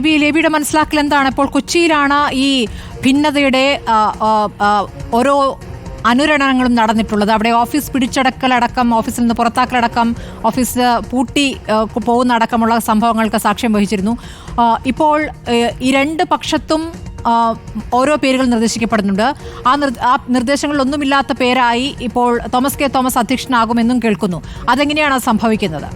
ലേബി ലേബിയുടെ മനസ്സിലാക്കൽ എന്താണ്? ഇപ്പോൾ കൊച്ചിയിലാണ് ഈ ഭിന്നതയുടെ ഓരോ അനുരണനങ്ങളും നടന്നിട്ടുള്ളത്. അവിടെ ഓഫീസ് പിടിച്ചടക്കലടക്കം ഓഫീസിൽ നിന്ന് പുറത്താക്കലടക്കം ഓഫീസ് പൂട്ടി പോകുന്ന അടക്കമുള്ള സംഭവങ്ങൾക്ക് സാക്ഷ്യം വഹിച്ചിരുന്നു. ഇപ്പോൾ ഈ രണ്ട് പക്ഷത്തും ഓരോ പേരുകൾ നിർദ്ദേശിക്കപ്പെടുന്നുണ്ട്. ആ ആ നിർദ്ദേശങ്ങളിലൊന്നുമില്ലാത്ത പേരായി ഇപ്പോൾ തോമസ് കെ തോമസ് അധ്യക്ഷനാകുമെന്നും കേൾക്കുന്നു. അതെങ്ങനെയാണ് സംഭവിക്കുന്നത്?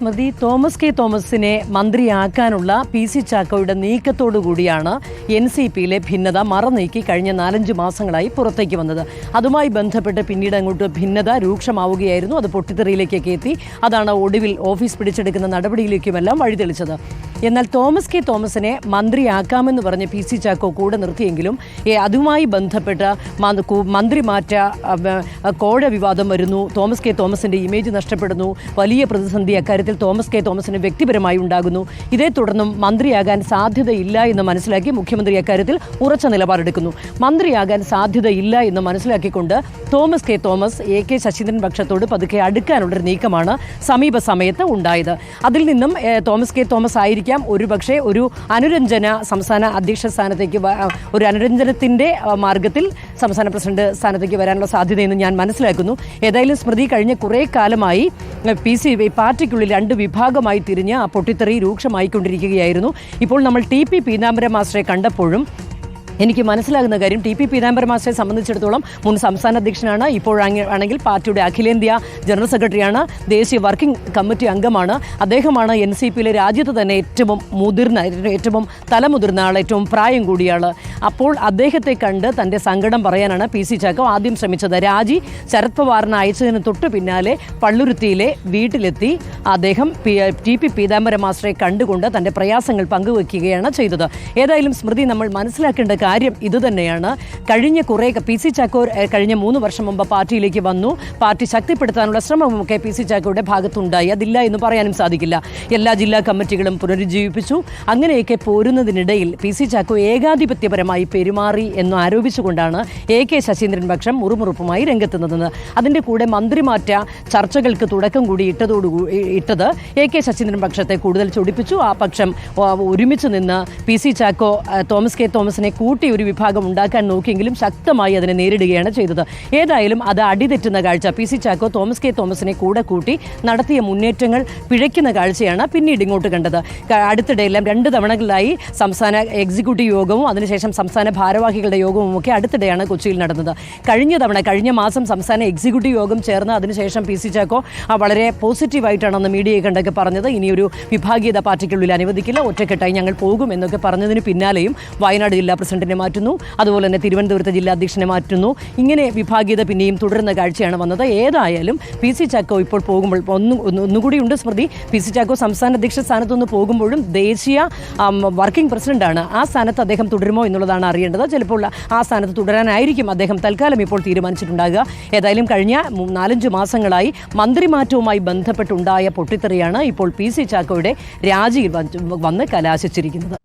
സ്മൃതി തോമസ് കെ തോമസിനെ മന്ത്രിയാക്കാനുള്ള പി സി ചാക്കോയുടെ നീക്കത്തോടു കൂടിയാണ് എൻ സി പിയിലെ ഭിന്നത മറനീക്കി കഴിഞ്ഞ നാലഞ്ച് മാസങ്ങളായി പുറത്തേക്ക് വന്നത്. അതുമായി ബന്ധപ്പെട്ട് പിന്നീട് അങ്ങോട്ട് ഭിന്നത രൂക്ഷമാവുകയായിരുന്നു. അത് പൊട്ടിത്തെറിയിലേക്കൊക്കെ എത്തി. അതാണ് ഒടുവിൽ ഓഫീസ് പിടിച്ചെടുക്കുന്ന നടപടിയിലേക്കുമെല്ലാം വഴിതെളിച്ചത്. എന്നാൽ തോമസ് കെ തോമസിനെ മന്ത്രിയാക്കാമെന്ന് പറഞ്ഞ് പി സി ചാക്കോ കൂടെ നിർത്തിയെങ്കിലും അതുമായി ബന്ധപ്പെട്ട മന്ത്രി മാറ്റ കോഴ വിവാദം വരുന്നു. തോമസ് കെ തോമസിന്റെ ഇമേജ് നഷ്ടപ്പെടുന്നു. വലിയ പ്രതിസന്ധി അക്കാര്യത്തിൽ തോമസ് കെ തോമസിന് വ്യക്തിപരമായി ഉണ്ടാകുന്നു. ഇതേ തുടർന്നും മന്ത്രിയാകാൻ സാധ്യതയില്ല എന്ന് മനസ്സിലാക്കി മുഖ്യമന്ത്രി അക്കാര്യത്തിൽ ഉറച്ച നിലപാടെടുക്കുന്നു. മന്ത്രിയാകാൻ സാധ്യതയില്ല എന്ന് മനസ്സിലാക്കിക്കൊണ്ട് Thomas K Thomas A K Saseendran പക്ഷത്തോട് പതുക്കെ അടുക്കാനുള്ളൊരു നീക്കമാണ് സമീപ സമയത്ത് ഉണ്ടായത്. അതിൽ നിന്നും തോമസ് കെ തോമസ് ആയിരിക്കാം ഒരുപക്ഷെ ഒരു പക്ഷേ ഒരു അനുരഞ്ജന സംസ്ഥാന അധ്യക്ഷ സ്ഥാനത്തേക്ക് ഒരു അനുരഞ്ജനത്തിന്റെ മാർഗത്തിൽ സംസ്ഥാന പ്രസിഡന്റ് സ്ഥാനത്തേക്ക് വരാനുള്ള സാധ്യതയെന്ന് ഞാൻ മനസ്സിലാക്കുന്നു. ഏതായാലും സ്മൃതി കഴിഞ്ഞ കുറേ കാലമായി പി സി പാർട്ടിക്കുള്ളിൽ രണ്ട് വിഭാഗമായി തിരിഞ്ഞ് ആ പൊട്ടിത്തെറി രൂക്ഷമായിക്കൊണ്ടിരിക്കുകയായിരുന്നു. ഇപ്പോൾ നമ്മൾ ടി പി പീതാംബര മാസ്റ്ററെ കണ്ടപ്പോഴും എനിക്ക് മനസ്സിലാകുന്ന കാര്യം ടി പി പീതാംബര മാസ്റ്ററെ സംബന്ധിച്ചിടത്തോളം മുൻ സംസ്ഥാന അധ്യക്ഷനാണ്. ഇപ്പോഴാണെങ്കിൽ പാർട്ടിയുടെ അഖിലേന്ത്യാ ജനറൽ സെക്രട്ടറിയാണ്. ദേശീയ വർക്കിംഗ് കമ്മിറ്റി അംഗമാണ്. അദ്ദേഹമാണ് എൻ സി പിയിലെ രാജ്യത്ത് തന്നെ ഏറ്റവും മുതിർന്ന ഏറ്റവും തലമുതിർന്ന ആൾ ഏറ്റവും പ്രായം കൂടിയ ആൾ അപ്പോൾ അദ്ദേഹത്തെ കണ്ട് തന്റെ സങ്കടം പറയാനാണ് പി സി ചാക്കോ ആദ്യം ശ്രമിച്ചത്. രാജി ശരത് പവാറിന് അയച്ചതിന് തൊട്ടു പിന്നാലെ പള്ളുരുത്തിയിലെ വീട്ടിലെത്തി അദ്ദേഹം ടി പി പീതാംബര മാസ്റ്ററെ കണ്ടുകൊണ്ട് തന്റെ പ്രയാസങ്ങൾ പങ്കുവെക്കുകയാണ് ചെയ്തത്. ഏതായാലും സ്മൃതി നമ്മൾ മനസ്സിലാക്കേണ്ട കാര്യം ഇതുതന്നെയാണ് കഴിഞ്ഞ കുറേ പി സി ചാക്കോ കഴിഞ്ഞ മൂന്ന് വർഷം മുമ്പ് പാർട്ടിയിലേക്ക് വന്നു. പാർട്ടി ശക്തിപ്പെടുത്താനുള്ള ശ്രമമൊക്കെ പി സി ചാക്കോയുടെ ഭാഗത്തുണ്ടായി. അതില്ല എന്ന് പറയാനും സാധിക്കില്ല. എല്ലാ ജില്ലാ കമ്മിറ്റികളും പുനരുജ്ജീവിപ്പിച്ചു. അങ്ങനെയൊക്കെ പോരുന്നതിനിടയിൽ പി സി ചാക്കോ ഏകാധിപത്യപരമായി പെരുമാറി എന്ന് ആരോപിച്ചുകൊണ്ടാണ് എ കെ ശശീന്ദ്രൻ പക്ഷം മുറുമുറുപ്പുമായി രംഗത്തെത്തുന്നത്. അതിന്റെ കൂടെ മന്ത്രിമാറ്റ ചർച്ചകൾക്ക് തുടക്കം കൂടി ഇട്ടതോടു ഇട്ടത് എ കെ ശശീന്ദ്രൻ പക്ഷത്തെ കൂടുതൽ ചൊടിപ്പിച്ചു. ആ പക്ഷം ഒരുമിച്ച് നിന്ന് P C Chacko Thomas K തോമസിനെ കൂട്ടി ഒരു വിഭാഗം ഉണ്ടാക്കാൻ നോക്കിയെങ്കിലും ശക്തമായി അതിനെ നേരിടുകയാണ് ചെയ്തത്. ഏതായാലും അത് അടിതെറ്റുന്ന കാഴ്ച. P C Chacko Thomas K തോമസിനെ കൂടെ കൂട്ടി നടത്തിയ മുന്നേറ്റങ്ങൾ പിഴയ്ക്കുന്ന കാഴ്ചയാണ് പിന്നീട് ഇങ്ങോട്ട് കണ്ടത്. അടുത്തിടെയെല്ലാം രണ്ട് തവണകളിലായി സംസ്ഥാന എക്സിക്യൂട്ടീവ് യോഗവും അതിനുശേഷം സംസ്ഥാന ഭാരവാഹികളുടെ യോഗവും ഒക്കെ അടുത്തിടെയാണ് കൊച്ചിയിൽ നടന്നത്. കഴിഞ്ഞ തവണ കഴിഞ്ഞ മാസം സംസ്ഥാന എക്സിക്യൂട്ടീവ് യോഗം ചേർന്ന് അതിനുശേഷം പി സി ചാക്കോ വളരെ പോസിറ്റീവായിട്ടാണെന്ന് മീഡിയയെ കണ്ടൊക്കെ പറഞ്ഞത്. ഇനിയൊരു വിഭാഗീയത പാർട്ടിക്കുള്ളിൽ അനുവദിക്കില്ല ഒറ്റക്കെട്ടായി ഞങ്ങൾ പോകും എന്നൊക്കെ പറഞ്ഞതിന് പിന്നാലെയും വയനാട് ജില്ലാ പ്രസിഡന്റിനെ മാറ്റുന്നു. അതുപോലെ തന്നെ തിരുവനന്തപുരത്തെ ജില്ലാ അധ്യക്ഷനെ മാറ്റുന്നു. ഇങ്ങനെ വിഭാഗീയത പിന്നെയും തുടരുന്ന കാഴ്ചയാണ് വന്നത്. ഏതായാലും പി സി ചാക്കോ ഇപ്പോൾ പോകുമ്പോൾ ഒന്നും ഒന്ന് ഒന്നുകൂടി ഉണ്ട് സ്മൃതി. പി സി ചാക്കോ സംസ്ഥാന അധ്യക്ഷ സ്ഥാനത്തുനിന്ന് പോകുമ്പോഴും ദേശീയ വർക്കിംഗ് പ്രസിഡന്റാണ്. ആ സ്ഥാനത്ത് അദ്ദേഹം തുടരുമോ എന്നുള്ളതാണ് അറിയേണ്ടത്. ചിലപ്പോൾ ആ സ്ഥാനത്ത് തുടരാനായിരിക്കും അദ്ദേഹം തൽക്കാലം ഇപ്പോൾ തീരുമാനിച്ചിട്ടുണ്ടാകുക. ഏതായാലും കഴിഞ്ഞ നാലഞ്ച് മാസങ്ങളായി മന്ത്രിമാറ്റവുമായി ബന്ധപ്പെട്ടുണ്ടായ പൊട്ടിത്തെറിയാണ് ഇപ്പോൾ പി സി ചാക്കോയുടെ രാജിയിൽ വന്ന് കലാശിച്ചിരിക്കുന്നത്.